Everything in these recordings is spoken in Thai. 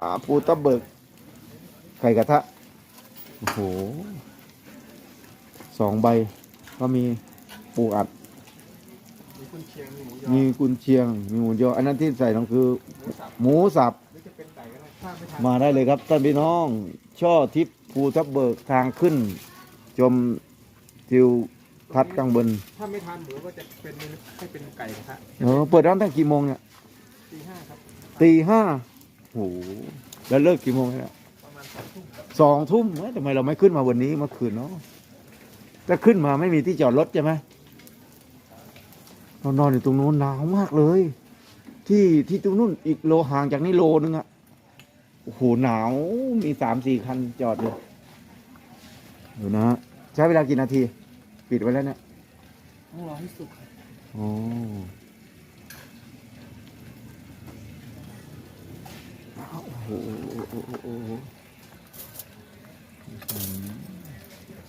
อ่าปูตะเบิก ไข่กระทะ โอ้โหสองใบ ก็มีปูอัด มีคุณเชียงมีหมูยอมีกุนเชียง มีหมูยอ อันนั้นที่ใส่นั่นคือ หมูสับหมูสับ หรือจะเป็นไก่ก็ได้ถ้าไม่ทานมาได้เลยครับท่านพี่น้อง ช่อทิพย์ภูทับเบิกทางขึ้น ชมทิวทัศน์ข้างบนถ้าไม่ทานหมูก็จะเป็นเมนูให้เป็นไก่กระทะเออเปิดร้านตั้งกี่โมงเนี่ยตีห้าครับตีห้า โอ้โหแล้วเลิกกี่โมงเนี่ยประมาณสองทุ่มครับสองทุ่มเอ้ยทำไมเราไม่ขึ้นมาวันนี้เมื่อคืนเนาะถ้าขึ้นมาไม่มีที่จอดรถใช่ไหมเรานอนอยู่ตรงนู้นหนาวมากเลย ที่ที่ตรงนู้นอีกโลห่างจากนี่โลนึงอะโอ้โหหนาวมีสามสี่คันจอดอยู่เดี๋ยวนะ ใช้เวลากี่นาที ปิดไว้แล้วเนี่ยต้องรอให้สุกครับโอ้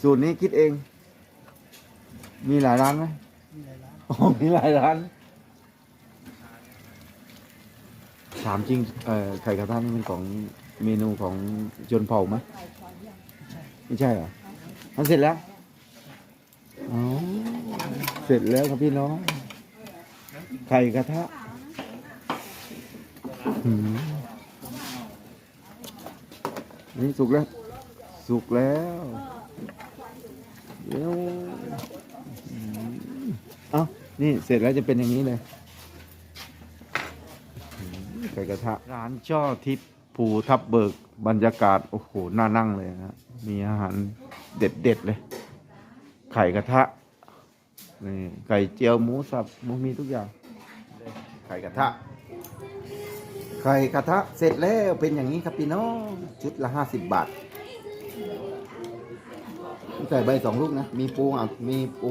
สูตรนี้คิดเอง มีหลายร้านไหมมีหลายร้านอ๋อมีหลายร้าน ถามจริงเอ่อไข่กระทะนี่เป็นของเมนูของชนเผ่าไหมไม่ใช่เหรอมันเสร็จแล้วอ๋อเสร็จแล้วครับพี่น้อง ไข่กระทะหืม นี่สุกแล้ว สุกแล้วเดี๋ยวอืมเอ้านี่เสร็จแล้วจะเป็นอย่างนี้เลยไก่กระทะร้านช่อทิพย์ภูทับเบิกบรรยากาศ โอ้โห น่านั่งเลยนะมีอาหารเด็ดๆเลย ไข่กระทะนี่ไก่เจียวหมูสับหมูมีทุกอย่าง ไข่กระทะ ไข่กระทะเสร็จแล้วเป็นอย่างนี้ครับพี่น้อง ชุดละห้าสิบบาทใส่ใบสองลูกนะ มีปูอัดมีปู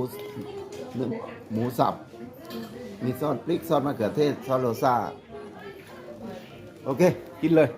หมูสับ มีซอสพริกซอสมะเขือเทศซอสโรซ่า โอเค กินเลย